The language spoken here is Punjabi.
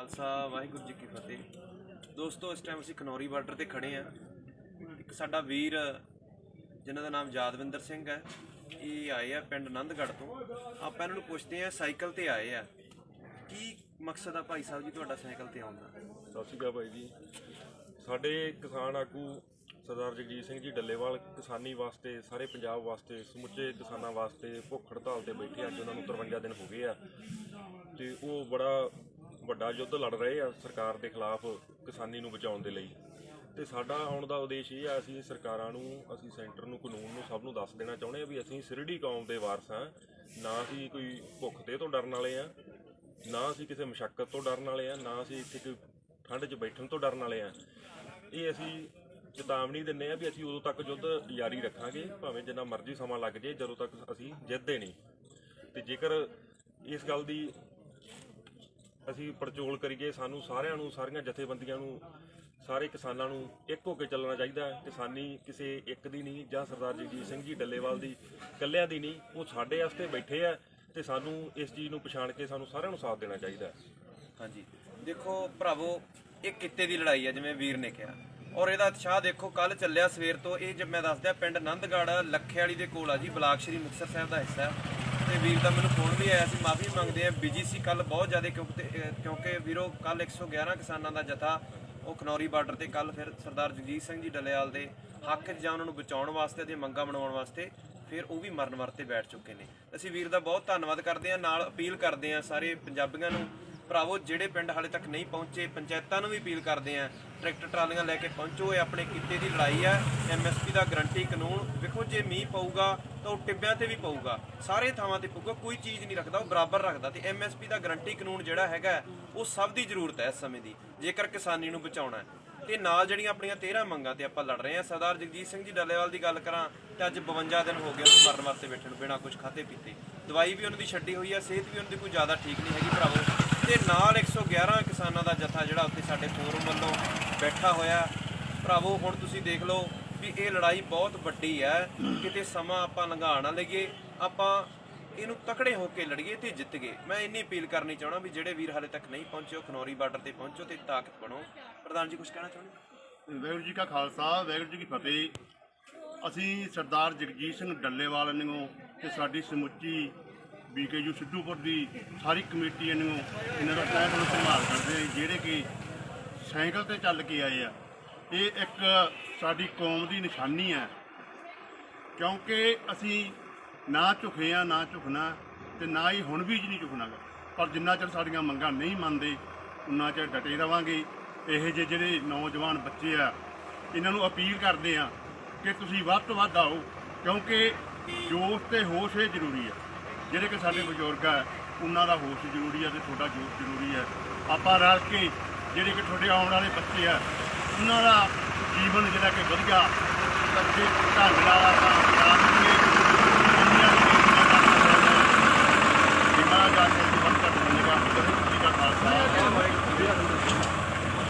ਖਾਲਸਾ, ਵਾਹਿਗੁਰੂ ਜੀ ਕੀ ਫਤਿਹ। ਦੋਸਤੋ, ਇਸ ਟਾਈਮ ਅਸੀਂ ਖਨੌਰੀ ਬਾਰਡਰ ਤੇ ਖੜੇ ਆ ਇੱਕ ਸਾਡਾ ਵੀਰ, ਜਿਨ੍ਹਾਂ ਦਾ ਨਾਮ ਯਾਦਵਿੰਦਰ ਸਿੰਘ ਹੈ, ਇਹ ਆਏ ਆ ਪਿੰਡ ਨੰਦਗੜ੍ਹ ਤੋਂ। ਆਪਾਂ ਇਹਨਾਂ ਨੂੰ ਪੁੱਛਦੇ ਆ ਸਾਈਕਲ ਤੇ ਆਏ ਆ। ਕੀ ਮਕਸਦ ਆ ਭਾਈ ਸਾਹਿਬ ਜੀ ਤੁਹਾਡਾ ਸਾਈਕਲ ਤੇ ਆਉਣ ਦਾ? ਸਤਿ ਸ਼੍ਰੀ ਅਕਾਲ ਭਾਈ ਜੀ। ਸਾਡੇ ਕਿਸਾਨ ਆਗੂ ਸਰਦਾਰ ਜਗਜੀਤ ਸਿੰਘ ਜੀ ਡੱਲੇਵਾਲ ਕਿਸਾਨੀ ਵਾਸਤੇ, ਸਾਰੇ ਪੰਜਾਬ ਵਾਸਤੇ, ਸਮੁੱਚੇ ਕਿਸਾਨਾਂ ਵਾਸਤੇ ਭੁੱਖ ਹੜਤਾਲ ਤੇ ਬੈਠੇ ਅੱਜ ਉਹਨਾਂ ਨੂੰ 53 ਦਿਨ ਹੋ ਗਏ ਆ। ਤੇ ਉਹ ਬੜਾ ਵੱਡਾ ਯੁੱਧ ਲੜ ਰਹੇ ਆ ਸਰਕਾਰ ਦੇ ਖਿਲਾਫ ਕਿਸਾਨੀ ਨੂੰ ਬਚਾਉਣ ਦੇ ਲਈ। ਤੇ ਸਾਡਾ ਆਉਣ ਦਾ ਉਦੇਸ਼ ਇਹ ਆ, ਅਸੀਂ ਸਰਕਾਰਾਂ ਨੂੰ, ਅਸੀਂ ਸੈਂਟਰ ਨੂੰ, ਕਾਨੂੰਨ ਨੂੰ ਸਭ ਨੂੰ ਦੱਸ ਦੇਣਾ ਚਾਹੁੰਦੇ ਆ ਵੀ ਅਸੀਂ ਸਿਰੜੀ ਕੌਮ ਦੇ ਵਾਰਸ ਆ। ਨਾ ਅਸੀਂ ਕੋਈ ਭੁੱਖ ਤੇ ਤੋਂ ਡਰਨ ਵਾਲੇ ਆ, ਨਾ ਅਸੀਂ ਕਿਸੇ ਮੁਸ਼ਕਲ ਤੋਂ ਡਰਨ ਵਾਲੇ ਆ, ਨਾ ਅਸੀਂ ਇੱਥੇ ਕੋਈ ਠੰਡ 'ਚ ਬੈਠਣ ਤੋਂ ਡਰਨ ਵਾਲੇ ਆ। ਇਹ ਅਸੀਂ ਚੇਤਾਵਨੀ ਦਿੰਨੇ ਆ ਵੀ ਅਸੀਂ ਉਦੋਂ ਤੱਕ ਯੁੱਧ ਜਾਰੀ ਰੱਖਾਂਗੇ, ਭਾਵੇਂ ਜਿੰਨਾ ਮਰਜ਼ੀ ਸਮਾਂ ਲੱਗ ਜੇ ਜਦੋਂ ਤੱਕ ਅਸੀਂ ਜਿੱਤਦੇ ਨਹੀਂ। ਤੇ ਜੇਕਰ ਇਸ ਗੱਲ ਦੀ ਅਸੀਂ ਪੜਚੋਲ ਕਰੀਏ, ਸਾਨੂੰ ਸਾਰਿਆਂ ਨੂੰ, ਸਾਰੀਆਂ ਜਥੇਬੰਦੀਆਂ ਨੂੰ, ਸਾਰੇ ਕਿਸਾਨਾਂ ਨੂੰ ਇੱਕ ਹੋ ਕੇ ਚੱਲਣਾ ਚਾਹੀਦਾ ਹੈ। ਕਿਸਾਨੀ ਕਿਸੇ ਇੱਕ ਦੀ ਨਹੀਂ, ਜਾਂ ਸਰਦਾਰ ਜਗਜੀਤ ਸਿੰਘ ਜੀ ਡੱਲੇਵਾਲ ਦੀ ਇਕੱਲਿਆਂ ਦੀ ਨਹੀਂ, ਉਹ ਸਾਡੇ ਵਾਸਤੇ ਬੈਠੇ ਆ ਤੇ ਸਾਨੂੰ ਇਸ ਚੀਜ਼ ਨੂੰ ਪਛਾਣ ਕੇ ਸਾਨੂੰ ਸਾਰਿਆਂ ਨੂੰ ਸਾਥ ਦੇਣਾ ਚਾਹੀਦਾ ਹੈ। ਹਾਂਜੀ। ਦੇਖੋ ਭਰਾਵੋ, ਇਹ ਕਿੱਤੇ ਦੀ ਲੜਾਈ ਹੈ ਜਿਵੇਂ ਵੀਰ ਨੇ ਕਿਹਾ। ਔਰ ਇਹਦਾ ਉਤਸ਼ਾਹ ਦੇਖੋ ਕੱਲ ਚੱਲਿਆ ਸਵੇਰ ਤੋਂ, ਇਹ ਜਿਵੇਂ ਮੈਂ ਦੱਸਦਿਆ, ਪਿੰਡ ਨੰਦਗੜ੍ਹ ਲੱਖੇ ਵਾਲੀ ਦੇ ਕੋਲ ਆ ਜੀ, ਬਲਾਕ ਸ਼੍ਰੀ ਮੁਕਤਸਰ ਸਾਹਿਬ ਦਾ ਹਿੱਸਾ। ਹੈ ਤੇ ਵੀਰ ਦਾ ਮੈਨੂੰ ਫੋਨ ਵੀ ਆਇਆ ਸੀ, ਮਾਫੀ ਮੰਗਦੇ ਆ ਬਿਜ਼ੀ ਸੀ ਕੱਲ ਬਹੁਤ ਜ਼ਿਆਦਾ ਕਿਉਂਕਿ ਕਿਉਂਕਿ ਵੀਰੋ ਕੱਲ 111 ਕਿਸਾਨਾਂ ਦਾ ਜਥਾ, ਉਹ ਖਨੌਰੀ ਬਾਰਡਰ ਤੇ ਕੱਲ ਫਿਰ ਸਰਦਾਰ ਜਗਜੀਤ ਸਿੰਘ ਜੀ ਡੱਲੇਵਾਲ ਦੇ ਹੱਕ 'ਚ ਜਾਂ ਉਹਨਾਂ ਨੂੰ ਬਚਾਉਣ ਵਾਸਤੇ ਤੇ ਮੰਗਾਂ ਬਣਾਉਣ ਵਾਸਤੇ ਫਿਰ ਉਹ ਵੀ ਮਰਨ ਵਰਤੇ ਬੈਠ ਚੁੱਕੇ ਨੇ। ਅਸੀਂ ਵੀਰ ਦਾ ਬਹੁਤ ਧੰਨਵਾਦ ਕਰਦੇ ਹਾਂ, ਨਾਲ ਅਪੀਲ ਕਰਦੇ ਹਾਂ ਸਾਰੇ ਪੰਜਾਬੀਆਂ ਨੂੰ ਭਰਾਵੋ, ਜਿਹੜੇ ਪਿੰਡ ਹਾਲੇ ਤੱਕ ਨਹੀਂ ਪਹੁੰਚੇ, ਪੰਚਾਇਤਾਂ ਨੂੰ ਵੀ ਅਪੀਲ ਕਰਦੇ ਆ ਟਰੈਕਟਰ ਟਰਾਲੀਆਂ ਲੈ ਕੇ ਪਹੁੰਚੋ, ਇਹ ਆਪਣੇ ਕਿੱਤੇ ਦੀ ਲੜਾਈ ਹੈ। ਐਮਐਸਪੀ ਦਾ ਗਰੰਟੀ ਕਾਨੂੰਨ, ਵੇਖੋ ਜੇ ਮੀਂਹ ਪਊਗਾ ਤਾਂ ਉਹ ਟਿੱਬਿਆਂ ਤੇ ਵੀ ਪਊਗਾ। ਸਾਰੇ ਥਾਵਾਂ ਤੇ ਪਊਗਾ, ਕੋਈ ਚੀਜ਼ ਨਹੀਂ ਰੱਖਦਾ, ਉਹ ਬਰਾਬਰ ਰੱਖਦਾ ਤੇ ਐਮਐਸਪੀ ਦਾ ਗਰੰਟੀ ਕਾਨੂੰਨ ਜਿਹੜਾ ਹੈਗਾ, ਉਹ ਸਭ ਦੀ ਜ਼ਰੂਰਤ ਹੈ ਇਸ ਸਮੇਂ ਦੀ, ਜੇਕਰ ਕਿਸਾਨੀ ਨੂੰ ਬਚਾਉਣਾ ਹੈ। ਤੇ ਨਾਲ ਜਿਹੜੀਆਂ ਆਪਣੀਆਂ 13 ਮੰਗਾਂ ਤੇ ਆਪਾਂ ਲੜ ਰਹੇ ਹਾਂ, ਸਰਦਾਰ ਜਗਜੀਤ ਸਿੰਘ ਜੀ ਡੱਲੇਵਾਲ ਦੀ ਗੱਲ ਕਰਾਂ ਤੇ ਅੱਜ 52 ਦਿਨ ਹੋ ਗਏ ਉਹਨੂੰ ਮਰਨ ਵਾਸਤੇ ਬੈਠੇ ਨੂੰ, ਬਿਨਾਂ ਕੁਝ ਖਾਦੇ ਪੀਤੇ। ਦਵਾਈ ਵੀ ਉਹਨਾਂ ਦੀ ਛੱਡੀ ਹੋਈ ਹੈ ਸਿਹਤ ਵੀ ਉਹਨਾਂ ਦੀ ਕੋਈ ਜ਼ਿਆਦਾ ਠੀਕ ਨਹੀਂ ਹੈਗੀ ਭਰਾਵੋ। ਤੇ ਨਾਲ 111 ਕਿਸਾਨਾਂ ਦਾ ਜਥਾ ਜਿਹੜਾ ਉੱਥੇ ਸਾਡੇ ਫੋਰਮ ਵੱਲੋਂ ਬੈਠਾ ਹੋਇਆ। ਭਰਾਵੋ, ਹੁਣ ਤੁਸੀਂ ਦੇਖ ਲਓ ਵੀ ਇਹ ਲੜਾਈ ਬਹੁਤ ਵੱਡੀ ਹੈ। ਕਿਤੇ ਸਮਾਂ ਆਪਾਂ ਲੰਘਾ ਨਾ ਲਈਏ। ਆਪਾਂ ਇਹਨੂੰ ਤਕੜੇ ਹੋ ਕੇ ਲੜੀਏ ਤੇ ਜਿੱਤ ਗਏ। ਮੈਂ ਇੰਨੀ ਅਪੀਲ ਕਰਨੀ ਚਾਹਣਾ ਵੀ ਜਿਹੜੇ ਵੀਰ ਹਾਲੇ ਤੱਕ ਨਹੀਂ ਪਹੁੰਚੇ, ਉਹ ਖਨੌਰੀ ਬਾਰਡਰ ਤੇ ਪਹੁੰਚੋ ਤੇ ਤਾਕਤ ਬਣੋ। ਪ੍ਰਧਾਨ ਜੀ ਕੁਝ ਕਹਿਣਾ ਚਾਹੁੰਦੇ ਵਾਹਿਗੁਰੂ ਜੀ ਕਾ ਖਾਲਸਾ, ਵਾਹਿਗੁਰੂ ਜੀ ਕੀ ਫਤਿਹ। ਅਸੀਂ ਸਰਦਾਰ ਜਗਜੀਤ ਸਿੰਘ ਡੱਲੇਵਾਲ ਨੂੰ ਤੇ ਸਾਡੀ ਸਮੁੱਚੀ ਬੀਕੇਯੂ ਸਿੱਧੂਪੁਰ ਦੀ ਸਾਰੀ ਕਮੇਟੀ ਨੂੰ ਇਹਨਾਂ ਦਾ ਤਹਿ ਦਿਲੋਂ ਧੰਨਵਾਦ ਕਰਦੇ ਜਿਹੜੇ ਕਿ ਸਾਈਕਲ ਤੇ ਚੱਲ ਕੇ ਆਏ ਆ। ਇਹ ਇੱਕ ਸਾਡੀ ਕੌਮ ਦੀ ਨਿਸ਼ਾਨੀ ਹੈ। ਕਿਉਂਕਿ ਅਸੀਂ ਨਾ ਝੁਕੇ ਆ, ਨਾ ਝੁਕਣਾ ਤੇ ਨਾ ਹੀ ਹੁਣ ਵੀ ਨਹੀਂ ਝੁਕਣਾ ਗਾ। ਪਰ ਜਿੰਨਾ ਚਿਰ ਸਾਡੀਆਂ ਮੰਗਾਂ ਨਹੀਂ ਮੰਨਦੇ, ਉਨਾ ਚਿਰ ਡਟੇ ਰਵਾਂਗੇ। ਇਹ ਜਿਹੇ ਜਿਹੜੇ ਨੌਜਵਾਨ ਬੱਚੇ ਆ, ਇਹਨਾਂ ਨੂੰ ਅਪੀਲ ਕਰਦੇ ਆ ਕਿ ਤੁਸੀਂ ਵੱਧ ਤੋਂ ਵੱਧ ਆਓ, ਕਿਉਂਕਿ ਜੋਸ਼ ਤੇ ਹੋਸ਼ ਇਹ ਜ਼ਰੂਰੀ ਆ। ਜਿਹੜੇ ਕਿ ਸਾਡੇ ਬਜ਼ੁਰਗ ਆ ਉਹਨਾਂ ਦਾ ਹੋਸ਼ ਜ਼ਰੂਰੀ ਆ ਤੇ ਤੁਹਾਡਾ ਜੋਸ਼ ਜ਼ਰੂਰੀ ਆ। ਆਪਾਂ ਰਲ ਕੇ ਜਿਹੜੇ ਕਿ ਤੁਹਾਡੇ ਆਉਣ ਵਾਲੇ ਬੱਚੇ ਆ ਉਹਨਾਂ ਦਾ ਜੀਵਨ ਜਿਹੜਾ ਕਿ ਵਧੀਆ ਅੱਗੇ ਢੰਗ ਨਾਲ ਆਪਾਂ